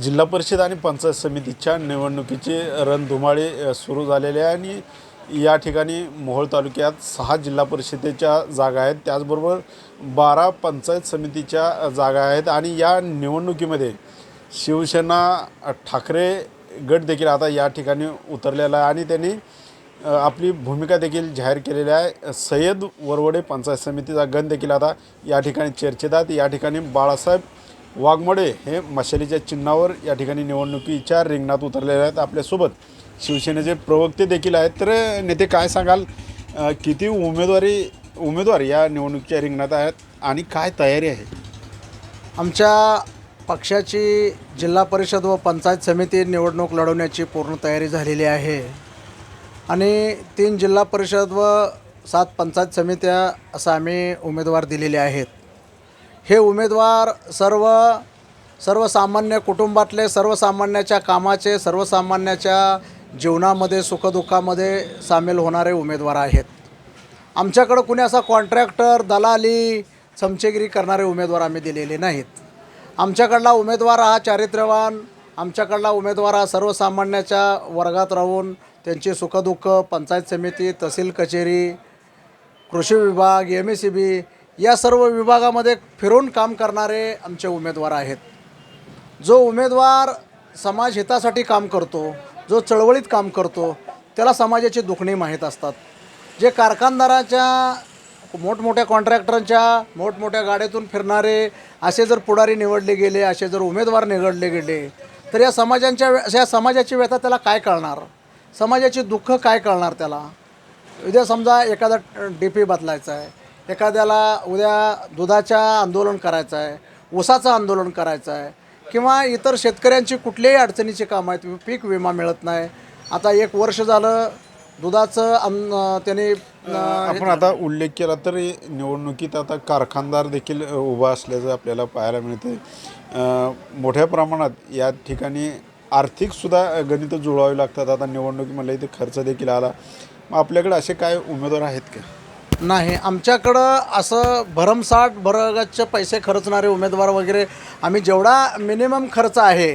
जिल्हा परिषद आणि पंचायत समितीच्या निवडणुकीचे रणधुमाळे सुरू झालेले आहे आणि या ठिकाणी मोहोळ तालुक्यात सहा जिल्हा परिषदेच्या जागा आहेत. त्याचबरोबर बारा पंचायत समितीच्या जागा आहेत आणि या निवडणुकीमध्ये शिवसेना ठाकरे गट देखील आता या ठिकाणी उतरलेला आहे आणि त्यांनी आपली भूमिका देखील जाहीर केलेली आहे. सय्यद वरवडे पंचायत समितीचा गण देखील आता या ठिकाणी चर्चेत आहेत. या ठिकाणी बाळासाहेब वाघमोडे हे मशालीच्या चिन्हावर या ठिकाणी निवडणुकीच्या रिंगणात उतरलेले आहेत. आपल्यासोबत शिवसेनेचे प्रवक्ते देखील आहेत. तर नेते काय सांगाल? किती उमेदवारी उमेदवार या निवडणुकीच्या रिंगणात आहेत आणि काय तयारी आहे? आमच्या पक्षाची जिल्हा परिषद व पंचायत समिती निवडणूक लढवण्याची पूर्ण तयारी झालेली आहे. आणि तीन जिल्हा परिषद व सात पंचायत समित्या असं आम्ही उमेदवार दिलेले आहेत. हे उमेदवार सर्व सर्वसामान्य कुटुंबातले सर्वसामान्याच्या कामाचे सर्वसामान्याच्या जीवनामध्ये सुखदुःखामध्ये सामील होणारे उमेदवार आहेत. आमच्याकडं कुणी असा कॉन्ट्रॅक्टर दलाली चमचेगिरी करणारे उमेदवार आम्ही दिलेले नाहीत. आमच्याकडला उमेदवार हा चारित्र्यवान आमच्याकडला उमेदवार हा सर्वसामान्याच्या वर्गात राहून त्यांची सुखदुःख पंचायत समिती तहसील कचेरी कृषी विभाग एम एस सी बी या सर्व विभागामध्ये फिरून काम करणारे आमचे उमेदवार आहेत. जो उमेदवार समाज हितासाठी काम करतो जो चळवळीत काम करतो त्याला समाजाची दुखणी माहीत असतात. जे कारखानदाराच्या मोठमोठ्या कॉन्ट्रॅक्टरांच्या मोठमोठ्या गाड्यातून फिरणारे असे जर पुढारी निवडले गेले असे जर उमेदवार निवडले गेले तर या समाजांच्या या समाजाची व्यथा त्याला काय कळणार? समाजाची दुःख काय कळणार त्याला? उद्या समजा एखादा डी पी बदलायचा आहे एखाद्याला उद्या दुधाच्या आंदोलन करायचं आहे ऊसाचं आंदोलन करायचं आहे किंवा इतर शेतकऱ्यांची कुठल्याही अडचणीची कामं आहेत पीक विमा मिळत नाही. आता एक वर्ष झालं दुधाचं अन्न त्यांनी आपण आता उल्लेख केला तर निवडणुकीत आता कारखानदार देखील उभा असल्याचं आपल्याला पाहायला मिळते मोठ्या प्रमाणात या ठिकाणी आर्थिकसुद्धा गणितं जुळवावी लागतात. आता निवडणुकी म्हणलं इथे खर्च देखील आला. मग आपल्याकडे असे काय उमेदवार आहेत का? नाही आमच्याकडं असं भरमसाठ भरगच्च पैसे खर्चणारे उमेदवार वगैरे आम्ही जेवढा मिनिमम खर्च आहे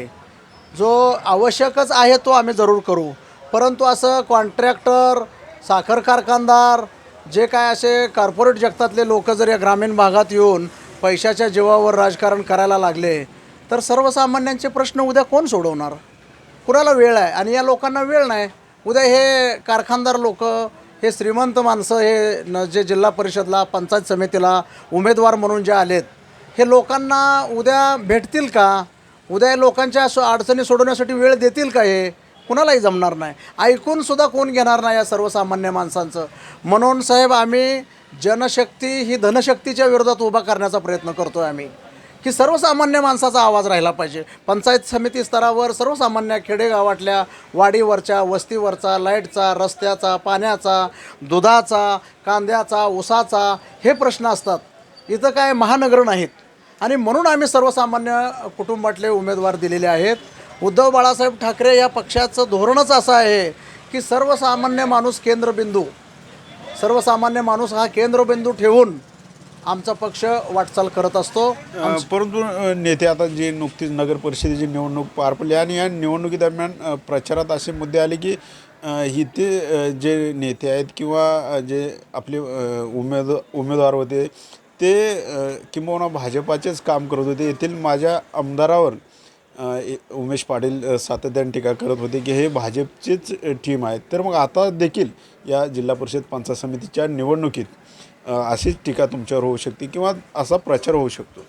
जो आवश्यकच आहे तो आम्ही जरूर करू. परंतु असं कॉन्ट्रॅक्टर साखर कारखानदार जे काय असे कॉर्पोरेट जगतातले लोक जर या ग्रामीण भागात येऊन पैशाच्या जीवावर राजकारण करायला लागले तर सर्वसामान्यांचे प्रश्न उद्या कोण सोडवणार? कुणाला वेळ आहे? आणि या लोकांना वेळ नाही. उद्या हे कारखानदार लोक हे श्रीमंत माणसं हे न जे जिल्हा परिषदला पंचायत समितीला उमेदवार म्हणून जे आलेत हे लोकांना उद्या भेटतील का? उद्या लोकांच्या सो अडचणी सोडवण्यासाठी वेळ देतील का हे? कुणालाही जमणार नाही. ऐकूनसुद्धा कोण घेणार नाही या सर्वसामान्य माणसांचं? म्हणून साहेब आम्ही जनशक्ती ही धनशक्तीच्या विरोधात उभा करण्याचा प्रयत्न करतो आहे आम्ही. की सर्वसामान्य माणसाचा आवाज राहिला पाहिजे. पंचायत समिती स्तरावर सर्वसामान्य खेडेगावातल्या वाडीवरच्या वस्तीवरचा लाईटचा रस्त्याचा पाण्याचा दुधाचा कांद्याचा ऊसाचा हे प्रश्न असतात. इथं काय महानगर नाहीत. आणि म्हणून आम्ही सर्वसामान्य कुटुंबातले उमेदवार दिलेले आहेत. उद्धव बाळासाहेब ठाकरे या पक्षाचं धोरणच असं आहे की सर्वसामान्य माणूस केंद्रबिंदू सर्वसामान्य माणूस हा केंद्रबिंदू ठेवून आमचा पक्ष वाटचाल करत असतो. अ, परंतु अ, नेते आता जे नुकतीच नगर परिषदेची निवडणूक पार पडली आणि या निवडणुकीदरम्यान अ, प्रचारात असे मुद्दे आले की अ, इथे अ, जे नेते आहेत किंवा अ, जे आपले अ, उमेद उमेदवार होते ते अ, किंबहुना भाजपाचेच काम करत होते. येथील माझ्या आमदारावर अ, ए- उमेश पाटील अ, सातत्याने टीका करत होते की हे भाजपचीच अ, टीम आहे तर मग आता देखील या जिल्हा परिषद पंचायत समितीच्या निवडणुकीत अशीच टीका तुमच्यावर होऊ शकते किंवा असा प्रचार होऊ शकतो?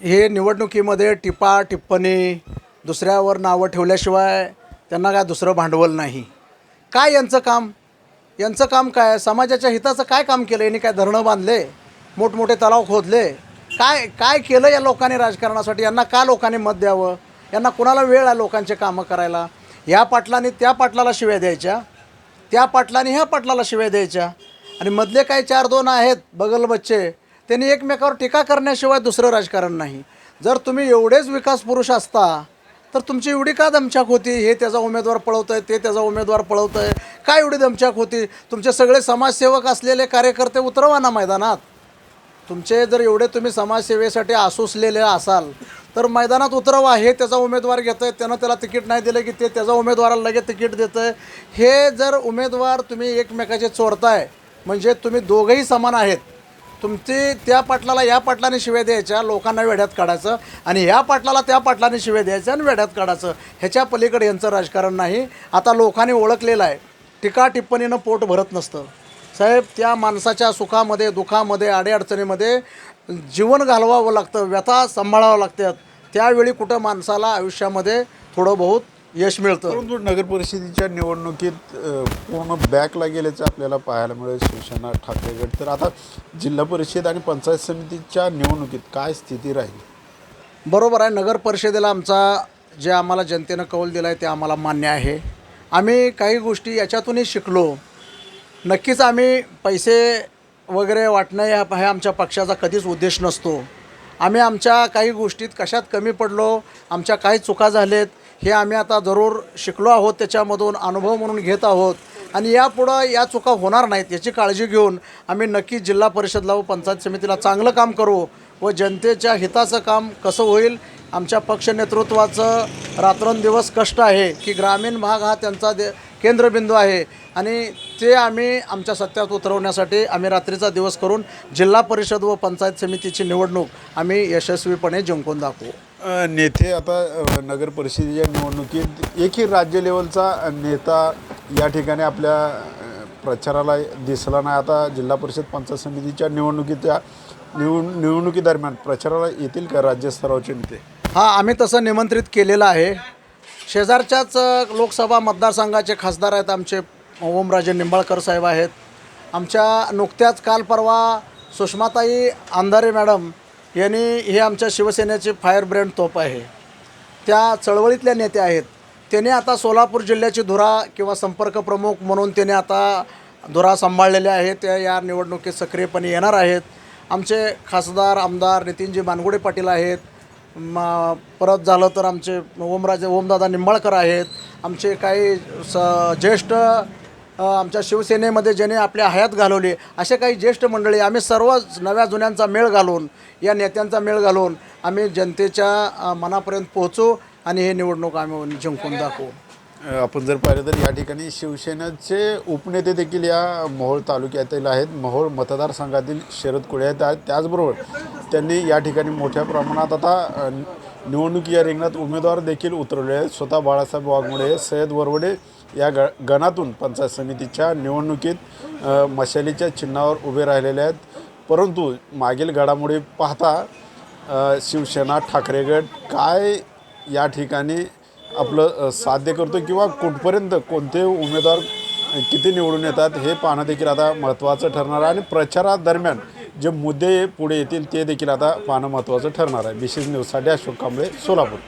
हे निवडणुकीमध्ये टिपा टिप्पणी दुसऱ्यावर नावं ठेवल्याशिवाय त्यांना काय दुसरं भांडवल नाही. काय यांचं काम? यांचं काम काय? समाजाच्या हिताचं काय काम केलं? यांनी काय धरणं बांधले? मोठमोठे तलाव खोदले? काय काय केलं या लोकांनी राजकारणासाठी? यांना का लोकांनी मत द्यावं? यांना कुणाला वेळ आहे लोकांचे कामं करायला? ह्या पाटलांनी त्या पाटलाला शिव्या द्यायच्या. त्या पाटलाने ह्या पाटलाला शिव्या द्यायच्या. आणि मधले काही चार दोन आहेत बगल बच्चे त्यांनी एकमेकावर टीका करण्याशिवाय दुसरं राजकारण नाही. जर तुम्ही एवढेच विकास पुरुष असता तर तुमची एवढी का दमछाक होती? हे त्याचा उमेदवार पळवत आहे ते त्याचा उमेदवार पळवत आहे काय एवढी दमछाक होती? तुमचे सगळे समाजसेवक असलेले कार्यकर्ते उतरवा ना मैदानात. तुमचे जर एवढे तुम्ही समाजसेवेसाठी आसुसलेले असाल तर मैदानात उतरवा हे त्याचा उमेदवार घेतं आहे त्यानं त्याला तिकीट नाही दिलं की ते त्याचा उमेदवाराला लगेच तिकीट देतं आहे हे जर उमेदवार तुम्ही एकमेकाचे चोरताय म्हणजे तुम्ही दोघंही समान आहेत तुमची त्या पाटलाला या पाटलाने शिव्या द्यायच्या लोकांना वेढ्यात काढायचं आणि या पाटलाला त्या पाटलाने शिव्या द्यायच्या आणि वेढ्यात काढायचं. ह्याच्या पलीकडे यांचं राजकारण नाही. आता लोकांनी ओळखलेलं आहे टीका टिप्पणीनं पोट भरत नसतं. साहेब त्या माणसाच्या सुखामध्ये दुःखामध्ये अडीअडचणीमध्ये जीवन घालवावं लागतं व्यथा सांभाळावं लागतात. त्यावेळी कुठं माणसाला आयुष्यामध्ये थोडं बहुत यश मिळतं. परंतु नगर परिषदेच्या निवडणुकीत अ, पूर्ण बॅकला गेल्याचं आपल्याला पाहायला मिळेल शिवसेना ठाकरे गट तर आता जिल्हा परिषद आणि पंचायत समितीच्या निवडणुकीत काय स्थिती राहील? बरोबर आहे. नगर परिषदेला आमचा जे आम्हाला जनतेनं कौल दिला आहे ते आम्हाला मान्य आहे. आम्ही काही गोष्टी याच्यातूनही शिकलो. नक्कीच आम्ही पैसे वगैरे वाटणं ह्या हे आमच्या पक्षाचा कधीच उद्देश नसतो. आम्ही आमच्या काही गोष्टीत कशात कमी पडलो आमच्या काही चुका झालेत हे आम्ही आता जरूर शिकलो आहोत त्याच्यामधून अनुभव म्हणून घेत आहोत. आणि यापुढं या चुका होणार नाहीत याची काळजी घेऊन आम्ही नक्की जिल्हा परिषदला व पंचायत समितीला चांगलं काम करू व जनतेच्या हिताचं काम कसं होईल आमच्या पक्ष नेतृत्वाचं रात्रंदिवस कष्ट आहे की ग्रामीण भाग हा त्यांचा दे केंद्रबिंदू आहे. आणि ते आम्ही आमच्या सत्यात उतरवण्यासाठी आम्ही रात्रीचा दिवस करून जिल्हा परिषद व पंचायत समितीची निवडणूक आम्ही यशस्वीपणे जिंकून दाखवू. नेते आता नगर परिषदेच्या निवडणुकीत एकही राज्य लेवलचा नेता या ठिकाणी आपल्या प्रचाराला दिसला नाही. आता जिल्हा परिषद पंचायत समितीच्या निवडणुकीच्या निवड निवडणुकीदरम्यान प्रचाराला येतील का राज्यस्तरावरचे नेते? हा आम्ही तसं निमंत्रित केलेलं आहे. शेजारच्याच लोकसभा मतदारसंघाचे खासदार आहेत आमचे ओमराजे निंबाळकर साहेब आहेत. आमच्या नुकत्याच काल परवा सुषमाताई अंधारे मॅडम यांनी हे आमच्या शिवसेनेचे फायर ब्रँड तोप आहे. त्या चळवळीतल्या नेत्या आहेत. त्याने आता सोलापूर जिल्ह्याची धुरा किंवा संपर्क प्रमुख म्हणून त्याने आता धुरा सांभाळलेल्या आहेत. त्या या निवडणुकीत सक्रियपणे येणार आहेत. आमचे खासदार आमदार नितीनजी मानगुडे पाटील आहेत. म परत झालं तर आमचे ओमराजे ओमदादा निंबाळकर आहेत. आमचे काही स ज्येष्ठ आमच्या शिवसेनेमध्ये ज्याने आपल्या हयात घालवली असे काही ज्येष्ठ मंडळी आम्ही सर्व नव्या जुन्यांचा मेळ घालून या नेत्यांचा मेळ घालून आम्ही जनतेच्या मनापर्यंत पोहोचू आणि हे निवडणूक आम्ही जिंकून दाखवू. आपण जर पाहिलं तर या ठिकाणी शिवसेनेचे उपनेते देखील या मोहोळ तालुक्यातील आहेत. मोहोळ मतदारसंघातील शरद कुळे आहेत. त्याचबरोबर त्यांनी या ठिकाणी मोठ्या प्रमाणात आता अ, निवडणूक या रिंगणात उमेदवार देखील उतरवले आहेत. स्वतः बाळासाहेब वाघमोडे सय्यद वरवडे या ग गणातून पंचायत समितीच्या निवडणुकीत मशालीच्या चिन्हावर उभे राहिलेले आहेत. परंतु मागील घडामोडी पाहता शिवसेना ठाकरे गट काय या ठिकाणी आपलं साध्य करतो किंवा कुठपर्यंत कोणते उमेदवार किती निवडून येतात हे पाहणं देखील आता महत्त्वाचं ठरणार आहे. आणि प्रचारादरम्यान जे मुद्दे पुढे येतील ते देखील आता पाहणं महत्त्वाचं ठरणार आहे. विशेष न्यूजसाठी अशोक कांबळे सोलापूर.